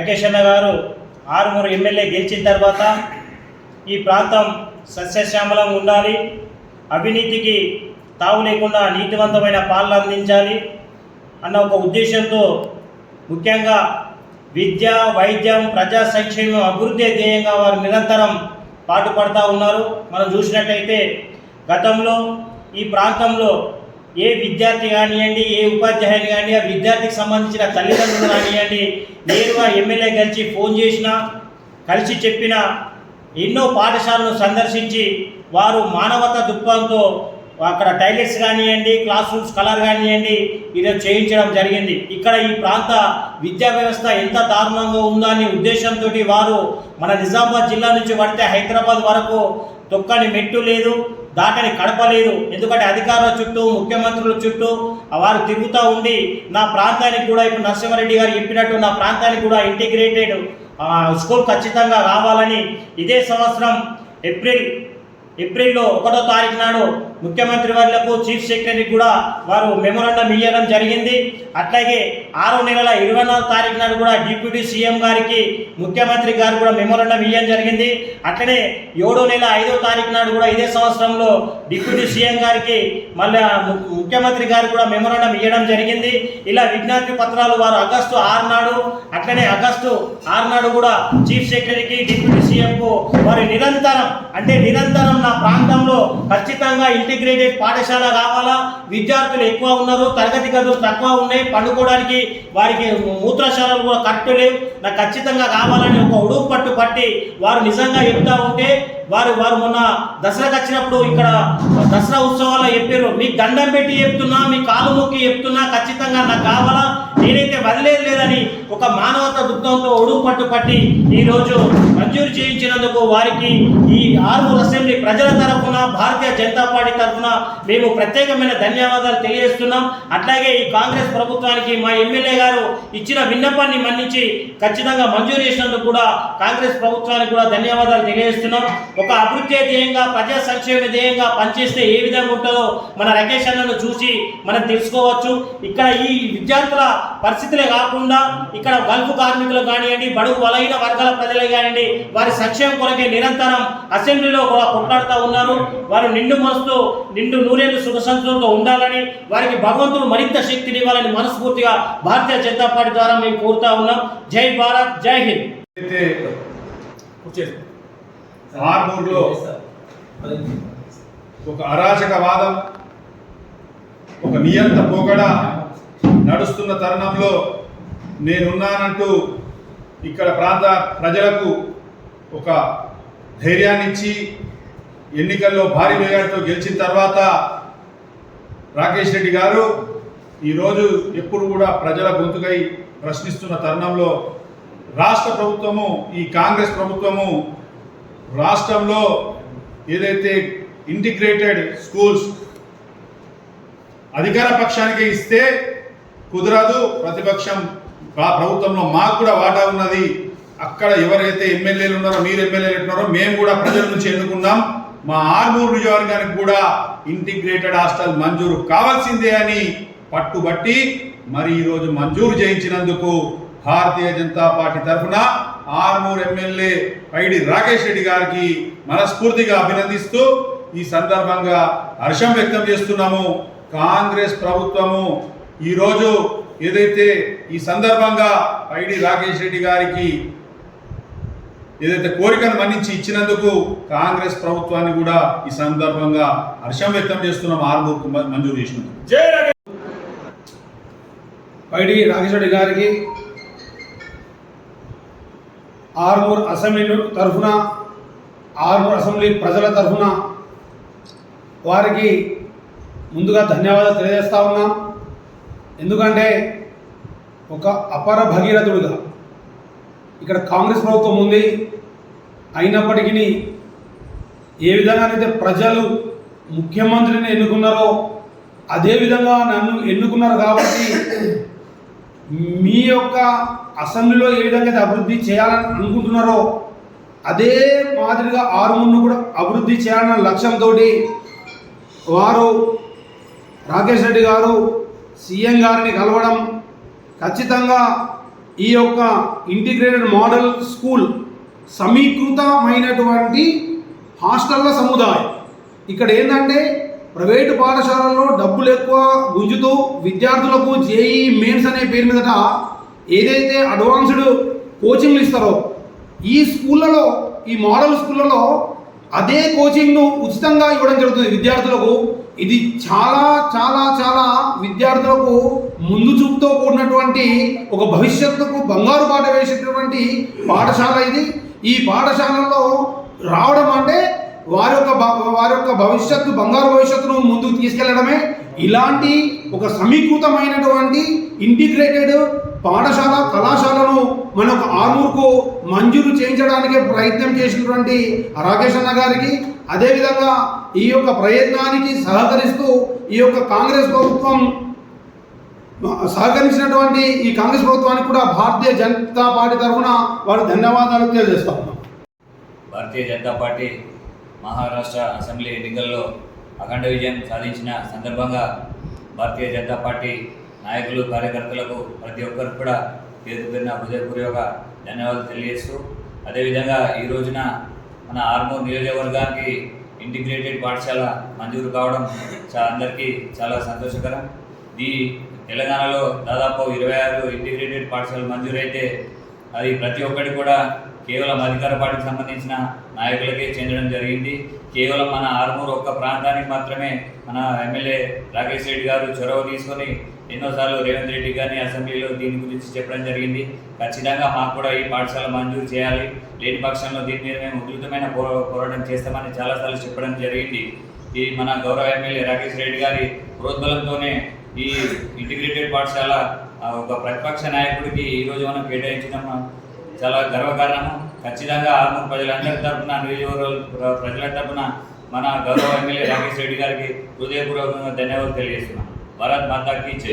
రాకేష్ అన్న గారు ఆరుగురు ఎమ్మెల్యే గెలిచిన తర్వాత ఈ ప్రాంతం సస్యశ్యామలంగా ఉండాలి. అవినీతికి తావు లేకుండా నీతివంతమైన పాలన అందించాలి అన్న ఒక ఉద్దేశంతో ముఖ్యంగా విద్య వైద్యం ప్రజా సంక్షేమం అభివృద్ధి ధ్యేయంగా వారు నిరంతరం పాటుపడతా ఉన్నారు. మనం చూసినట్టయితే గతంలో ఈ ప్రాంతంలో ఏ విద్యార్థి కానివ్వండి ఏ ఉపాధ్యాయులు కానీ ఆ విద్యార్థికి సంబంధించిన తల్లిదండ్రులు కానివ్వండి నేరుగా ఎమ్మెల్యే కలిసి ఫోన్ చేసినా కలిసి చెప్పిన ఎన్నో పాఠశాలను సందర్శించి వారు మానవత దృక్పథంతో అక్కడ టైలెట్స్ కానివ్వండి క్లాస్ రూమ్స్ కలర్ కానివ్వండి ఇది చేయించడం జరిగింది. ఇక్కడ ఈ ప్రాంత విద్యా వ్యవస్థ ఎంత దారుణంగా ఉందో అనే ఉద్దేశంతో వారు మన నిజామాబాద్ జిల్లా నుంచి పడితే హైదరాబాద్ వరకు తొక్కని మెట్టు లేదు. దాటని కడప లేదు. ఎందుకంటే అధికారుల చుట్టూ ముఖ్యమంత్రుల చుట్టూ వారు తిరుగుతూ ఉండి నా ప్రాంతానికి కూడా ఇప్పుడు నరసింహారెడ్డి గారు చెప్పినట్టు నా ప్రాంతానికి కూడా ఇంటిగ్రేటెడ్ స్కూల్ ఖచ్చితంగా రావాలని ఇదే సంవత్సరం ఏప్రిల్ ఏప్రిల్లో ఒకటో తారీఖు నాడు ముఖ్యమంత్రి వర్లకు చీఫ్ సెక్రటరీ కూడా వారు మెమోరాండం ఇవ్వడం జరిగింది. అట్లాగే ఆరో నెలల ఇరవై నాలుగు తారీఖు నాడు కూడా డిప్యూటీ సీఎం గారికి ముఖ్యమంత్రి గారు కూడా మెమోరండం ఇవ్వడం జరిగింది. అట్లనే ఏడో నెల ఐదో తారీఖు నాడు కూడా ఇదే సంవత్సరంలో డిప్యూటీ సీఎం గారికి మళ్ళీ ముఖ్యమంత్రి గారు కూడా మెమోరండం ఇవ్వడం జరిగింది. ఇలా విజ్ఞప్తి పత్రాలు వారు ఆగస్టు ఆరు నాడు అట్లనే ఆగస్టు ఆరు నాడు కూడా చీఫ్ సెక్రటరీకి డిప్యూటీ సీఎంకు వారు నిరంతరం అంటే నిరంతరం నా ప్రాంతంలో ఖచ్చితంగా ఇంటిగ్రేటెడ్ పాఠశాల కావాలా? విద్యార్థులు ఎక్కువ ఉన్నారు తరగతి గదులు తక్కువ ఉన్నాయి పండుకోవడానికి వారికి మూత్రశాలలు కూడా కరెక్ట్ లేవు. నాకు ఖచ్చితంగా కావాలని ఒక ఉడుగు పట్టు పట్టి వారు నిజంగా చెప్తా ఉంటే వారు వారు మొన్న దసరాకి వచ్చినప్పుడు ఇక్కడ దసరా ఉత్సవాల్లో చెప్పారు మీకు దండం పెట్టి చెప్తున్నా మీ కాలు మొక్కి చెప్తున్నా ఖచ్చితంగా నాకు కావాలా? నేనైతే వదిలేదు లేదని ఒక మానవత దుఃఖంతో ఒడుగు పట్టు పట్టి ఈరోజు మంజూరు చేయించినందుకు వారికి ఈ ఆరుగురు అసెంబ్లీ ప్రజల తరఫున భారతీయ జనతా పార్టీ తరఫున మేము ప్రత్యేకమైన ధన్యవాదాలు తెలియజేస్తున్నాం. అట్లాగే ఈ కాంగ్రెస్ ప్రభుత్వానికి మా ఎమ్మెల్యే గారు ఇచ్చిన విన్నపాన్ని మన్నించి ఖచ్చితంగా మంజూరు చేసినందుకు కూడా కాంగ్రెస్ ప్రభుత్వానికి కూడా ధన్యవాదాలు తెలియజేస్తున్నాం. ఒక అభివృద్ధి ధ్యేయంగా ప్రజా సంక్షేమ ధ్యేయంగా పనిచేస్తే ఏ విధంగా ఉంటుందో మన రకేష్ అన్నను చూసి మనం తెలుసుకోవచ్చు. ఇక్కడ ఈ విద్యార్థుల పరిస్థితులే కాకుండా ఇక్కడ గల్ఫ్ కార్మికులు కానివ్వండి బడుగు బలహీన వర్గాల ప్రజలే కానివ్వండి వారి సంక్షేమం కొరకే నిరంతరం అసెంబ్లీలో కూడా కొట్లాడుతూ ఉన్నారు. వారు నిండు మనసుతో నిండు నూరేళ్ళు సుఖ సంతోషంతో ఉండాలని వారికి భగవంతుడు మరింత శక్తిని ఇవ్వాలని మనస్ఫూర్తిగా భారతీయ జనతా పార్టీ ద్వారా మేము కోరుతా ఉన్నాం. జై భారత్ జై హింద్. ఆర్మూర్లో ఒక అరాచకవాదం ఒక నియంత పోగడ నడుస్తున్న తరుణంలో నేనున్నానంటూ ఇక్కడ ప్రాంత ప్రజలకు ఒక ధైర్యాన్ని ఇచ్చి ఎన్నికల్లో భారీ మెజార్టీతో గెలిచిన తర్వాత రాకేష్ రెడ్డి గారు ఈరోజు ఎప్పుడు కూడా ప్రజల గొంతుకై ప్రశ్నిస్తున్న తరుణంలో రాష్ట్ర ప్రభుత్వము ఈ కాంగ్రెస్ ప్రభుత్వము రాష్ట్రంలో ఏదైతే ఇంటిగ్రేటెడ్ స్కూల్స్ అధికార పక్షానికి ఇస్తే కుదరదు ప్రతిపక్షం ప్ర- ప్రభుత్వంలో మాకు కూడా వాటా ఉన్నది. అక్కడ ఎవరైతే ఎమ్మెల్యేలు ఉన్నారో మీరు ఎమ్మెల్యేలు ఉన్నారో మేము కూడా ప్రజల నుంచి ఎన్నుకున్నాం. మా ఆర్మూరు నియోజకవర్గానికి కూడా ఇంటిగ్రేటెడ్ హాస్టల్ మంజూరు కావాల్సిందే అని పట్టుబట్టి మరి ఈరోజు మంజూరు చేయించినందుకు భారతీయ జనతా పార్టీ తరఫున ఆర్మూర్ ఎమ్మెల్యే పైడి రాకేష్ రెడ్డి గారికి మనస్ఫూర్తిగా అభినందిస్తూ ఈ సందర్భంగా హర్షం వ్యక్తం చేస్తున్నాము. కాంగ్రెస్ ప్రభుత్వము ఈరోజు ఏదైతే ఈ సందర్భంగా పైడి రాకేష్ రెడ్డి గారికి ఏదైతే కోరికను మన్నించి ఇచ్చినందుకు కాంగ్రెస్ ప్రభుత్వాన్ని కూడా ఈ సందర్భంగా హర్షం వ్యక్తం చేస్తున్నాం ఆర్మూర్కు మంజూరు చేసినందుకు. పైడి రాకేష్ గారికి ఆరుమూరు అసెంబ్లీ తరఫున ఆరుమూరు అసెంబ్లీ ప్రజల తరఫున వారికి ముందుగా ధన్యవాదాలు తెలియజేస్తా ఉన్నాం. ఎందుకంటే ఒక అపర భగీరథుడుగా ఇక్కడ కాంగ్రెస్ ప్రభుత్వం ఉంది. అయినప్పటికీ ఏ విధంగానైతే ప్రజలు ముఖ్యమంత్రిని ఎన్నుకున్నారో అదే విధంగా నన్ను ఎన్నుకున్నారు కాబట్టి మీ యొక్క అసెంబ్లీలో ఏ విధంగా అయితే అభివృద్ధి చేయాలని అనుకుంటున్నారో అదే మాదిరిగా ఆరుమును కూడా అభివృద్ధి చేయాలన్న లక్ష్యంతో వారు రాకేష్ రెడ్డి గారు సీఎం గారిని కలవడం ఖచ్చితంగా ఈ యొక్క ఇంటిగ్రేటెడ్ మోడల్ స్కూల్ సమీకృతమైనటువంటి హాస్టల్ల సముదాయం. ఇక్కడ ఏంటంటే ప్రైవేటు పాఠశాలల్లో డబ్బులు ఎక్కువ గుంజుతూ విద్యార్థులకు జేఈ మెయిన్స్ అనే పేరు మీదట ఏదైతే అడ్వాన్స్డ్ కోచింగ్లు ఇస్తారో ఈ స్కూళ్ళలో ఈ మోడల్ స్కూళ్ళలో అదే కోచింగ్ను ఉచితంగా ఇవ్వడం జరుగుతుంది విద్యార్థులకు. ఇది చాలా చాలా చాలా విద్యార్థులకు ముందు చూపుతో కూడినటువంటి ఒక భవిష్యత్తుకు బంగారు బాట వేసేటటువంటి పాఠశాల ఇది. ఈ పాఠశాలలో రావడం అంటే వారి యొక్క వారి యొక్క భవిష్యత్తు బంగారు భవిష్యత్తును ముందుకు తీసుకెళ్ళడమే. ఇలాంటి ఒక సమీకృతమైనటువంటి ఇంటిగ్రేటెడ్ పాఠశాల కళాశాలను మనకు ఆర్మూర్కు మంజూరు చేయించడానికి ప్రయత్నం చేసినటువంటి రాకేష్ అన్న గారికి అదేవిధంగా ఈ యొక్క ప్రయత్నానికి సహకరిస్తూ ఈ యొక్క కాంగ్రెస్ ప్రభుత్వం సహకరించినటువంటి ఈ కాంగ్రెస్ ప్రభుత్వానికి కూడా భారతీయ జనతా పార్టీ తరఫున వారు ధన్యవాదాలు తెలియజేస్తా ఉన్నాం. భారతీయ జనతా పార్టీ మహారాష్ట్ర అసెంబ్లీ ఎన్నికల్లో అఖండ విజయం సాధించిన సందర్భంగా భారతీయ జనతా పార్టీ నాయకులు కార్యకర్తలకు ప్రతి ఒక్కరికి కూడా పేరు పేరున హృదయపూర్వక ధన్యవాదాలు తెలియజేస్తూ అదేవిధంగా ఈ రోజున మన ఆర్మూర్ నియోజకవర్గానికి ఇంటిగ్రేటెడ్ పాఠశాల మంజూరు కావడం చాలా అందరికీ చాలా సంతోషకరం. ఈ తెలంగాణలో దాదాపు ఇరవై ఆరు ఇంటిగ్రేటెడ్ పాఠశాలలు మంజూరైతే అది ప్రతి ఒక్కటి కూడా కేవలం అధికార పార్టీకి సంబంధించిన నాయకులకే చెందడం జరిగింది. కేవలం మన ఆర్మూర్ ఒక్క ప్రాంతానికి మాత్రమే మన ఎమ్మెల్యే రాకేష్ రెడ్డి గారు చొరవ తీసుకొని ఎన్నోసార్లు రేవంత్ రెడ్డి గారిని అసెంబ్లీలో దీని గురించి చెప్పడం జరిగింది. ఖచ్చితంగా మాకు కూడా ఈ పాఠశాల మంజూరు చేయాలి. లేని పక్షంలో దీని మీద మేము ఉధృతమైన పో- పోరాటం చేస్తామని చాలాసార్లు చెప్పడం జరిగింది. ఈ మన గౌరవ ఎమ్మెల్యే రాకేష్ రెడ్డి గారి ప్రోద్బలంతోనే ఈ ఇంటిగ్రేటెడ్ పాఠశాల ఒక ప్రతిపక్ష నాయకుడికి ఈరోజు మనం కేటాయించడం చాలా గర్వకారణము. ఖచ్చితంగా ఆర్మూర్ ప్రజలందరి తరపున నియోజకవర్గ ప్రజల తరపున మన గౌరవ ఎమ్మెల్యే రాకేష్ రెడ్డి గారికి హృదయపూర్వకంగా ధన్యవాదాలు తెలియజేస్తున్నాం భారత్ మాతాకి జై